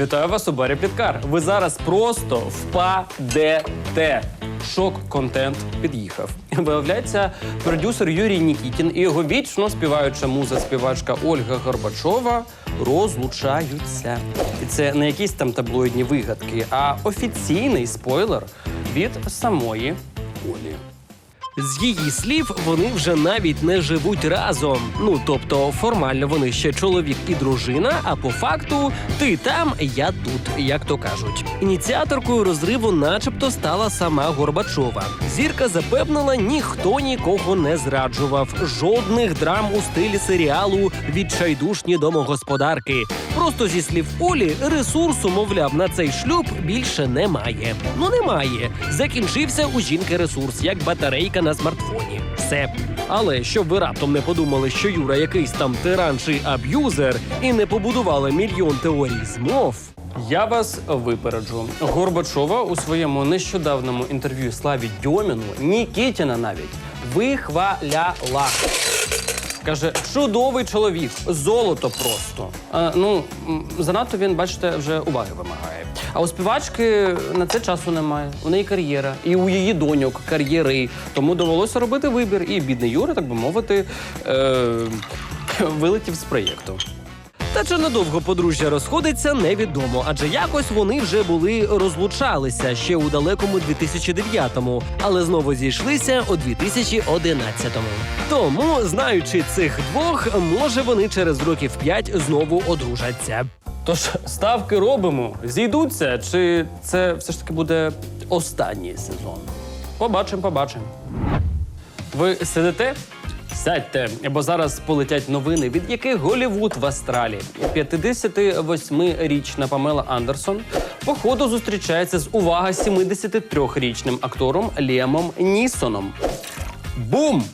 Вітаю вас у барі Підкар. Ви зараз просто впадете. Шок-контент під'їхав. Виявляється, продюсер Юрій Нікітін і його вічно співаюча муза співачка Ольга Горбачова розлучаються. І це не якісь там таблоїдні вигадки, а офіційний спойлер від самої Олі. З її слів, вони вже навіть не живуть разом. Ну тобто, формально вони ще чоловік і дружина, а по факту ти там, я тут, як то кажуть. Ініціаторкою розриву, начебто, стала сама Горбачова. Зірка запевнила, ніхто нікого не зраджував. Жодних драм у стилі серіалу відчайдушні домогосподарки. Просто зі слів Олі, ресурсу, мовляв, на цей шлюб більше немає. Ну немає. Закінчився у жінки ресурс, як батарейка на смартфоні. Все. Але щоб ви раптом не подумали, що Юра якийсь там тиран чи аб'юзер, і не побудували мільйон теорій змов. Я вас випереджу. Горбачова у своєму нещодавньому інтерв'ю Славі Дьоміну Нікітіна навіть вихваляла. Каже, чудовий чоловік, золото просто. Е, ну, занадто він, бачите, вже уваги вимагає. А у співачки на це часу немає. У неї кар'єра, і у її доньок кар'єри. Тому довелося робити вибір. І бідний Юра, так би мовити, е- вилетів з проєкту. Та чи надовго подружжя розходиться, невідомо, адже якось вони вже були розлучалися ще у далекому 2009-му, але знову зійшлися у 2011-му. Тому, знаючи цих двох, може вони через років п'ять знову одружаться. Тож ставки робимо, зійдуться, чи це все ж таки буде останній сезон? Побачимо, побачимо. Ви сидите? Сядьте, бо зараз полетять новини, від яких Голівуд в Астралі. 58-річна Памела Андерсон походу зустрічається з увага 73-річним актором Ліамом Нісоном. Бум!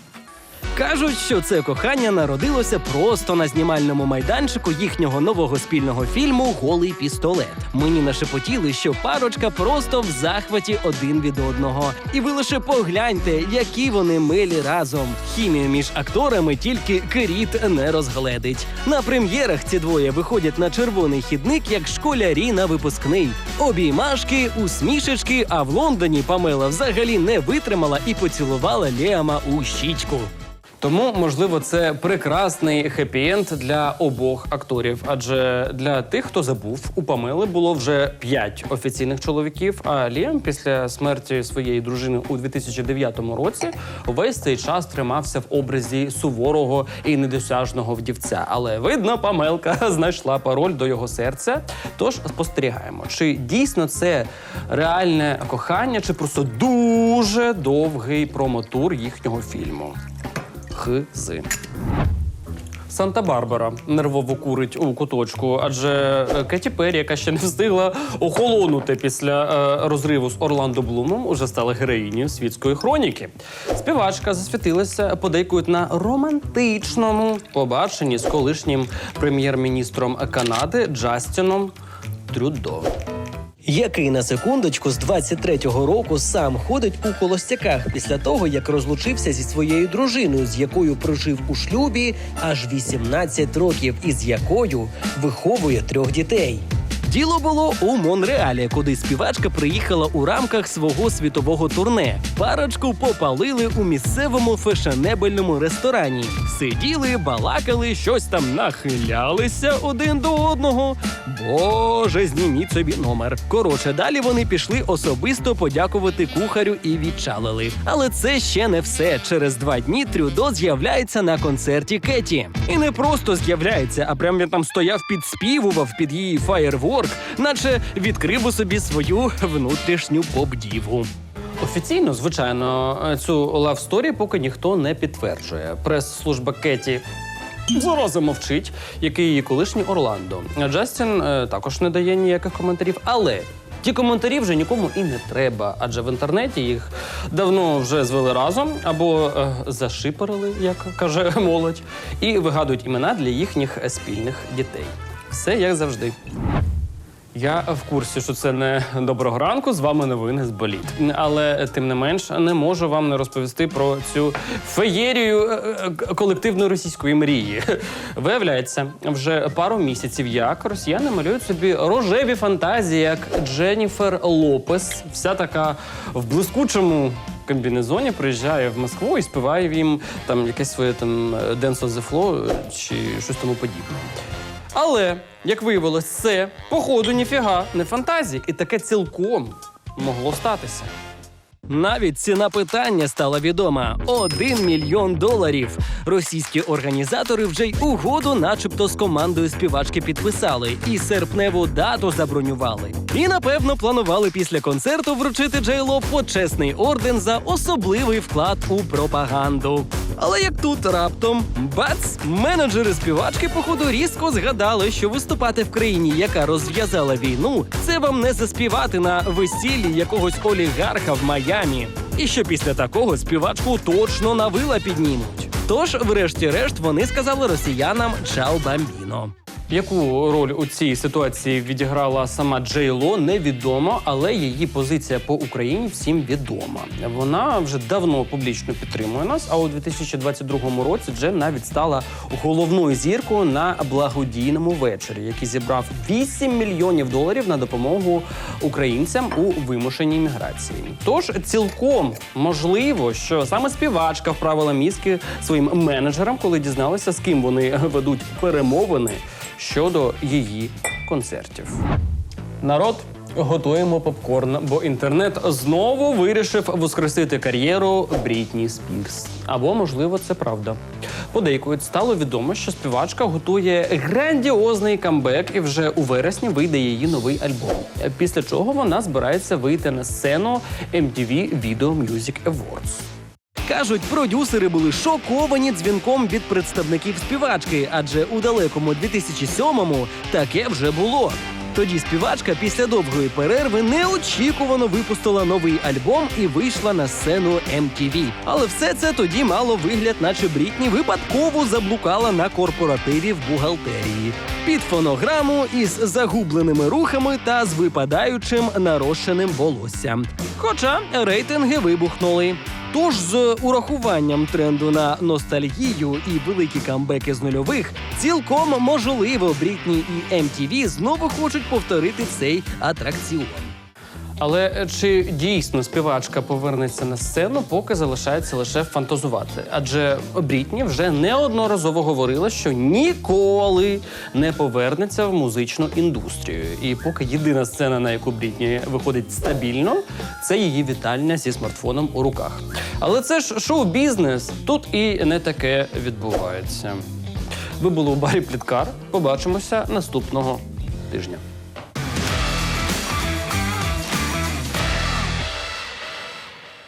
Кажуть, що це кохання народилося просто на знімальному майданчику їхнього нового спільного фільму Голий пістолет. Мені нашепотіли, що парочка просто в захваті один від одного. І ви лише погляньте, які вони милі разом. Хімію між акторами тільки Керіт не розгледить. На прем'єрах ці двоє виходять на червоний хідник, як школярі на випускний. Обіймашки, усмішечки, а в Лондоні Памела взагалі не витримала і поцілувала Ліама у щічку. Тому, можливо, це прекрасний хеппі-енд для обох акторів. Адже для тих, хто забув, у Памели було вже п'ять офіційних чоловіків. А Ліам після смерті своєї дружини у 2009 році весь цей час тримався в образі суворого і недосяжного вдівця. Але видно, Памелка знайшла пароль до його серця. Тож спостерігаємо, чи дійсно це реальне кохання, чи просто дуже довгий промотур їхнього фільму. Хзи. Санта-Барбара нервово курить у куточку, адже е, Кеті Перрі, яка ще не встигла охолонути після е, розриву з Орландо Блумом, уже стала героїнею світської хроніки. Співачка засвітилася подейкують на романтичному побаченні з колишнім прем'єр-міністром Канади Джастіном Трюдо. Який на секундочку з 23-го року сам ходить у холостяках після того, як розлучився зі своєю дружиною, з якою прожив у шлюбі аж 18 років, і з якою виховує трьох дітей. Діло було у Монреалі, куди співачка приїхала у рамках свого світового турне. Парочку попалили у місцевому фешенебельному ресторані. Сиділи, балакали, щось там нахилялися один до одного. Боже, зніміть собі номер. Коротше, далі вони пішли особисто подякувати кухарю і відчалили. Але це ще не все. Через два дні Трюдо з'являється на концерті Кеті. І не просто з'являється, а прям він там стояв, підспівував під її фаєрворк, наче відкрив у собі свою внутрішню поп-діву. Офіційно, звичайно, цю лавсторі поки ніхто не підтверджує. Прес-служба Кеті. Зараза мовчить, який її колишній Орландо. Джастін е, також не дає ніяких коментарів, але ті коментарі вже нікому і не треба, адже в інтернеті їх давно вже звели разом або е, зашипарили, як каже молодь, і вигадують імена для їхніх спільних дітей. Все як завжди. Я в курсі, що це не доброго ранку. З вами новини з боліт. Але тим не менш не можу вам не розповісти про цю феєрію е, е, колективної російської мрії. Виявляється, вже пару місяців як росіяни малюють собі рожеві фантазії, як Дженніфер Лопес, вся така в блискучому. Комбінезоні приїжджає в Москву і співає їм там якесь своє там е, Dance on the Floor чи щось тому подібне. Але, як виявилось, це, походу, ніфіга не фантазії, і таке цілком могло статися. Навіть ціна питання стала відома: один мільйон доларів. Російські організатори вже й угоду, начебто, з командою співачки підписали і серпневу дату забронювали. І напевно планували після концерту вручити Джейло почесний орден за особливий вклад у пропаганду. Але як тут раптом бац, менеджери співачки, походу, різко згадали, що виступати в країні, яка розв'язала війну, це вам не заспівати на весіллі якогось олігарха в Майамі. І що після такого співачку точно на вила піднімуть. Тож, врешті-решт, вони сказали росіянам «Чао, бамбіно». Яку роль у цій ситуації відіграла сама Джей Ло, невідомо, але її позиція по Україні всім відома. Вона вже давно публічно підтримує нас. А у 2022 році Джем навіть стала головною зіркою на благодійному вечорі, який зібрав 8 мільйонів доларів на допомогу українцям у вимушеній міграції. Тож цілком можливо, що саме співачка вправила мізки своїм менеджерам, коли дізналася, з ким вони ведуть перемовини щодо її концертів. Народ. Готуємо попкорн, бо інтернет знову вирішив воскресити кар'єру Брітні Спірс. Або, можливо, це правда. Подейкують стало відомо, що співачка готує грандіозний камбек, і вже у вересні вийде її новий альбом. Після чого вона збирається вийти на сцену MTV Video Music Awards. Кажуть, продюсери були шоковані дзвінком від представників співачки, адже у далекому 2007-му таке вже було. Тоді співачка після довгої перерви неочікувано випустила новий альбом і вийшла на сцену MTV. Але все це тоді мало вигляд, наче Брітні випадково заблукала на корпоративі в бухгалтерії під фонограму із загубленими рухами та з випадаючим нарощеним волоссям. Хоча рейтинги вибухнули. Тож з урахуванням тренду на ностальгію і великі камбеки з нульових, цілком можливо, Брітні і MTV знову хочуть повторити цей атракціон. Але е, чи дійсно співачка повернеться на сцену, поки залишається лише фантазувати? Адже Брітні вже неодноразово говорила, що ніколи не повернеться в музичну індустрію. І поки єдина сцена, на яку Брітні виходить стабільно, це її вітальня зі смартфоном у руках. Але це ж шоу-бізнес. Тут і не таке відбувається. Ви були у барі Пліткар. Побачимося наступного тижня.